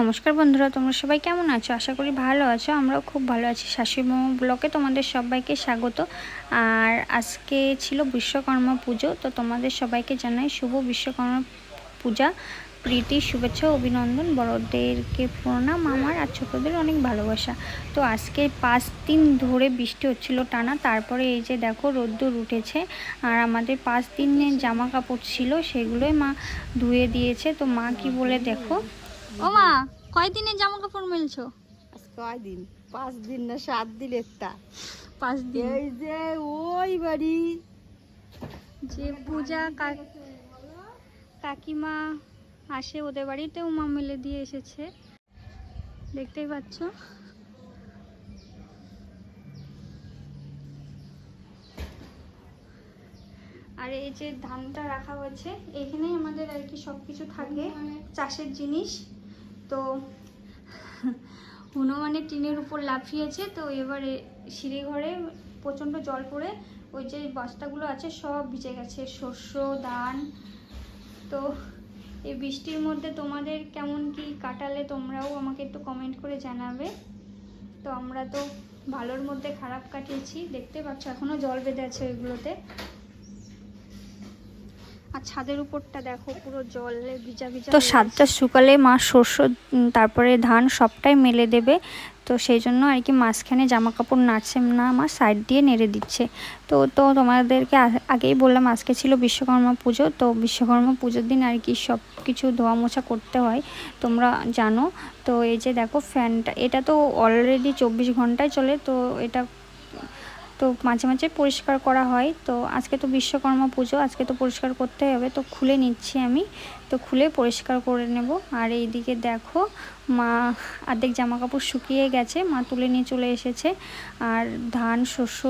নমস্কার বন্ধুরা, তোমরা সবাই কেমন আছো? আশা করি ভালো আছো, আমরাও খুব ভালো আছি। শাশুড়ি মামা ব্লকে তোমাদের সবাইকে স্বাগত। আর আজকে ছিল বিশ্বকর্মা পুজো, তো তোমাদের সবাইকে জানাই শুভ বিশ্বকর্মা পূজা। প্রীতি, শুভেচ্ছা, অভিনন্দন। বড়দেরকে প্রণাম। আমার আর ছোটোদের অনেক ভালোবাসা। তো আজকে পাঁচ দিন ধরে বৃষ্টি হচ্ছিল টানা, তারপরে এই যে দেখো রোদ্দুর উঠেছে। আর আমাদের পাঁচ দিনের জামা কাপড় ছিল, সেগুলোই মা ধুয়ে দিয়েছে। তো মা কি বলে দেখো? ও মা কয়দিনের জামা কাপড় মেলছো? আজ কয়দিন? পাঁচ দিন না সাত দিন একটা। পাঁচ দিন। এই যে ওই বাড়ি। যে পূজা কাকিমা আসে ওদের বাড়িতেও মা মেলে দিয়ে এসেছে। দেখতেই পাচ্ছ? আর এই যে ধানটা রাখা হয়েছে এখানেই আমাদের আর কি সব কিছু থাকে চাষের জিনিস। তো হনুমানের টিনের উপর লাফিয়েছে, তো এবারে সিঁড়ি ঘরে প্রচণ্ড জল পড়ে ওই যে বস্তাগুলো আছে সব ভিজে গেছে, শস্য, ধান। তো এই বৃষ্টির মধ্যে তোমাদের কেমন কি কাটালে তোমরাও আমাকে একটু কমেন্ট করে জানাবে। তো আমরা তো ভালোর মধ্যে খারাপ কাটিয়েছি, দেখতে পাচ্ছ এখনও জল বেঁধে আছে ওইগুলোতে। আর ছাদের উপরটা দেখো পুরো জলে ভিজা ভিজা তো সাতটা শুকালে মা শস্য তারপরে ধান সবটাই মেলে দেবে। তো সেই জন্য আর কি মাঝখানে জামা কাপড় নাড়ছে না আমার সাইড দিয়ে নেড়ে দিচ্ছে। তো তো তোমাদেরকে আগেই বললাম আজকে ছিল বিশ্বকর্মা পুজো। তো বিশ্বকর্মা পুজোর দিন আর কি সব কিছু ধোয়া মোছা করতে হয় তোমরা জানো। তো এই যে দেখো ফ্যানটা এটা তো অলরেডি চব্বিশ ঘন্টায় চলে তো এটা তো মাঝে মাঝে পরিষ্কার করা হয়। তো আজকে তো বিশ্বকর্মা পুজো, আজকে তো পরিষ্কার করতে হবে। তো খুলে নিচ্ছি আমি। তো খুলে পরিষ্কার করে নেব। আর এইদিকে দেখো, মা অর্ধেক জামা কাপড় শুকিয়ে গেছে, মা তুলে নিয়ে চলে এসেছে। আর ধান, শস্য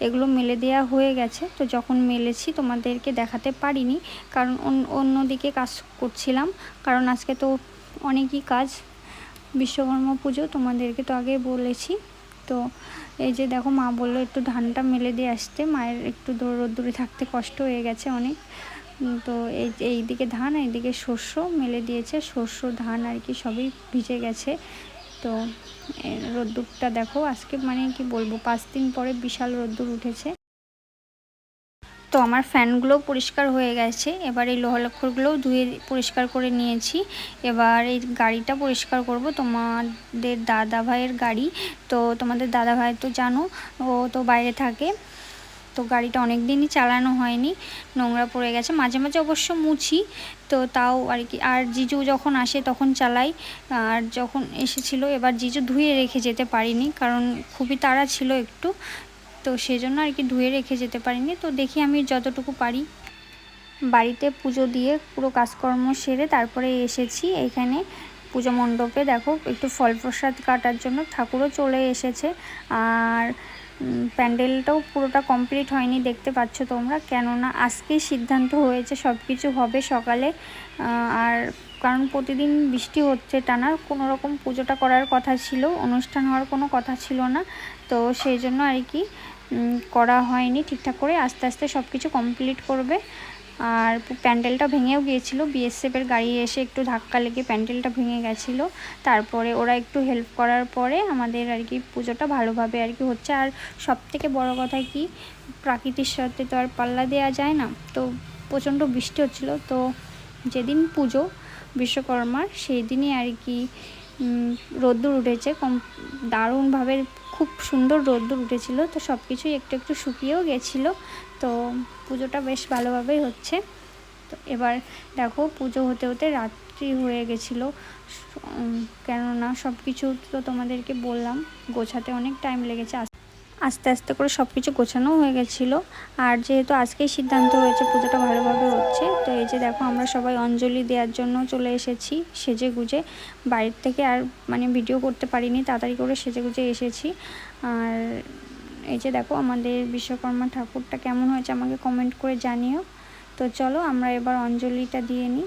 এগুলো মেলে দেওয়া হয়ে গেছে। তো যখন মেলেছি তোমাদেরকে দেখাতে পারিনি, কারণ অন্য অন্যদিকে কাজ করছিলাম। কারণ আজকে তো অনেকই কাজ। বিশ্বকর্মা পুজো তোমাদেরকে তো আগে বলেছি। তো এই যে দেখো মা বলল একটু ধানটা মেলে দিয়ে আসতে, মায়ের একটু দূর থাকতে কষ্ট হয়ে গেছে অনেক। তো এই এইদিকে ধান, এইদিকে শস্য মেলে দিয়েছে, শস্য, ধান আর কি সবই ভিজে গেছে। তো রোদ্দুরটা দেখো, আজকে মানে কি বলব, পাঁচ দিন পরে বিশাল রোদ্দুর উঠেছে। তো আমার ফ্যানগুলো পরিষ্কার হয়ে গেছে। এবার এই লোহালক্ষরগুলোও ধুয়ে পরিষ্কার করে নিয়েছি। এবার এই গাড়িটা পরিষ্কার করব। তোমাদের দাদা ভাইয়ের গাড়ি। তো তোমাদের দাদা ভাই তো জানো, ও তো বাইরে থাকে। তো গাড়িটা অনেক দিনই চালানো হয়নি। নোংরা পড়ে গেছে। মাঝে মাঝে অবশ্য মুছি। তো তাও আর কি। আর জিজু যখন আসে তখন চালাই। আর যখন এসেছিল, এবার জিজু ধুয়ে রেখে যেতে পারিনি। কারণ খুবই তাড়া ছিল একটু। তো সেই জন্য আর কি ধুয়ে রেখে যেতে পারিনি। তো দেখি আমি যতটুকু পারি। বাড়িতে পুজো দিয়ে পুরো কাজকর্ম সেরে তারপরে এসেছি এখানে পুজো মণ্ডপে। দেখো, একটু ফল প্রসাদ কাটার জন্য ঠাকুরও চলে এসেছে। আর প্যান্ডেলটাও পুরোটা কমপ্লিট হয়নি, দেখতে পাচ্ছ তোমরা। কেননা আজকেই সিদ্ধান্ত হয়েছে সব কিছু হবে সকালে। আর কারণ প্রতিদিন বৃষ্টি হচ্ছে টানা, কোনো রকম পুজোটা করার কথা ছিল, অনুষ্ঠান হওয়ার কোনো কথা ছিল না। তো সেই জন্য আর কি করা হয়নি ঠিকঠাক করে। আস্তে আস্তে সব কিছু কমপ্লিট করবে। আর প্যান্ডেলটা ভেঙেও গিয়েছিল। বিএসএফের গাড়ি এসে একটু ধাক্কা লেগে প্যান্ডেলটা ভেঙে গেছিল। তারপরে ওরা একটু হেল্প করার পরে আমাদের আর কি পুজোটা ভালোভাবে আর কি হচ্ছে। আর সব থেকে বড় কথা কি প্রাকৃতিক সাথে তো আর পাল্লা দেওয়া যায় না। তো প্রচণ্ড বৃষ্টি হচ্ছিল। তো যেদিন পুজো বিশ্বকর্মার সেই দিনই আর কি রোদ্দুর উঠেছে। কম, দারুণভাবে খুব সুন্দর রোদ্দুর উঠেছিল, তো সব কিছুই একটু একটু শুকিয়েও গেছিল। তো পুজোটা বেশ ভালোভাবেই হচ্ছে। তো এবার দেখো, পুজো হতে হতে রাত্রি হয়ে গেছিল। কেননা সব কিছু তো তোমাদেরকে বললাম, গোছাতে অনেক টাইম লেগেছে। আস্তে আস্তে করে সব কিছু গোছানো হয়ে গেছিল। আর যেহেতু আজকেই সিদ্ধান্ত হয়েছে পুজোটা ভালোভাবে হচ্ছে, তো এই যে দেখো আমরা সবাই অঞ্জলি দেওয়ার জন্য চলে এসেছি সেজে গুজে বাড়ির থেকে আর মানে ভিডিও করতে পারিনি, তাড়াতাড়ি করে সেজে গুজে এসেছি। আর এই যে দেখো আমাদের বিশ্বকর্মা ঠাকুরটা কেমন হয়েছে আমাকে কমেন্ট করে জানিও। তো চলো আমরা এবার অঞ্জলিটা দিয়ে নিই।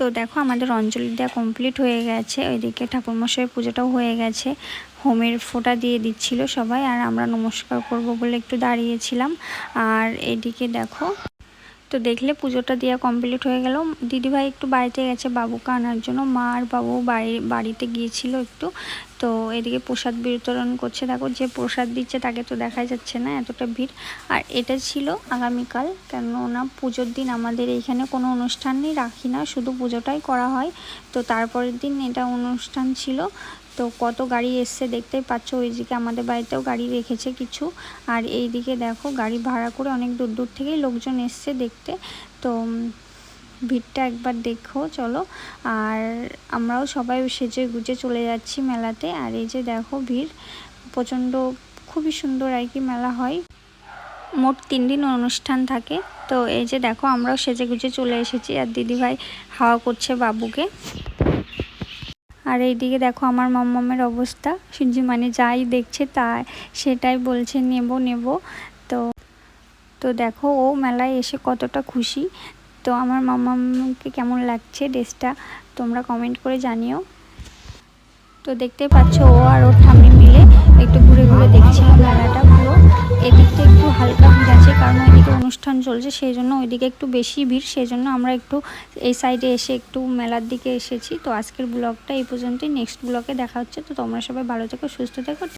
তো দেখো আমাদের অঞ্জলি দেওয়া কমপ্লিট হয়ে গেছে। ওইদিকে ঠাকুরমশাই পুজোটাও হয়ে গেছে। হোমের ফোঁটা দিয়ে দিচ্ছিল সবাই, আর আমরা নমস্কার করব বলে একটু দাঁড়িয়েছিলাম। আর এদিকে দেখো তো দেখলে পুজোটা দেওয়া কমপ্লিট হয়ে গেল। দিদিভাই একটু বাড়িতে গেছে বাবুকে আনার জন্য। মা আর বাবু বাড়ি, বাড়িতে গিয়েছিল একটু। তো এদিকে প্রসাদ বিতরণ করছে। দেখো যে প্রসাদ দিচ্ছে তাকে তো দেখা যাচ্ছে না, এতটা ভিড়। আর এটা ছিল আগামীকাল। কেননা পুজোর দিন আমাদের এইখানে কোনো অনুষ্ঠান নেই, রাখি না। শুধু পুজোটাই করা হয়। তো তারপরের দিন এটা অনুষ্ঠান ছিল। তো কত গাড়ি এসছে দেখতেই পাচ্ছ, ওইদিকে আমাদের বাড়িতেও গাড়ি রেখেছে কিছু। আর এই দিকে দেখো, গাড়ি ভাড়া করে অনেক দূর দূর থেকেই লোকজন এসছে দেখতে। তো ভিড়টা একবার দেখো, চলো। আর আমরাও সবাই সেজে গুজে চলে যাচ্ছি মেলাতে। আর এই যে দেখো ভিড়, প্রচণ্ড, খুবই সুন্দর আর কি মেলা হয়। মোট তিন দিন অনুষ্ঠান থাকে। তো এই যে দেখো, আমরাও সেজে গুজে চলে এসেছি। আর দিদিভাই হাওয়া করছে বাবুকে। আর এইদিকে দেখো আমার মাম্মামের অবস্থা। সূর্যি মানে যাই দেখছে তা সেটাই বলছে, নেব নেব। তো তো দেখো ও মেলায় এসে কতটা খুশি। তো আমার মাম্মামকে কেমন লাগছে ড্রেসটা তোমরা কমেন্ট করে জানিও। তো দেখতে পাচ্ছ ও আর ওর ঠাম্মি মিলে একটু ঘুরে ঘুরে দেখছিল মেলাটা। চলছে সেই জন্য ওইদিকে একটু বেশি ভিড় সেই জন্য আমরা একটু এই সাইডে এসে একটু মেলার দিকে এসেছি। তো আজকের ব্লগটা এই পর্যন্তই নেক্সট ব্লগে দেখা হচ্ছে। তো তোমরা সবাই ভালো থেকো, সুস্থ থেকো।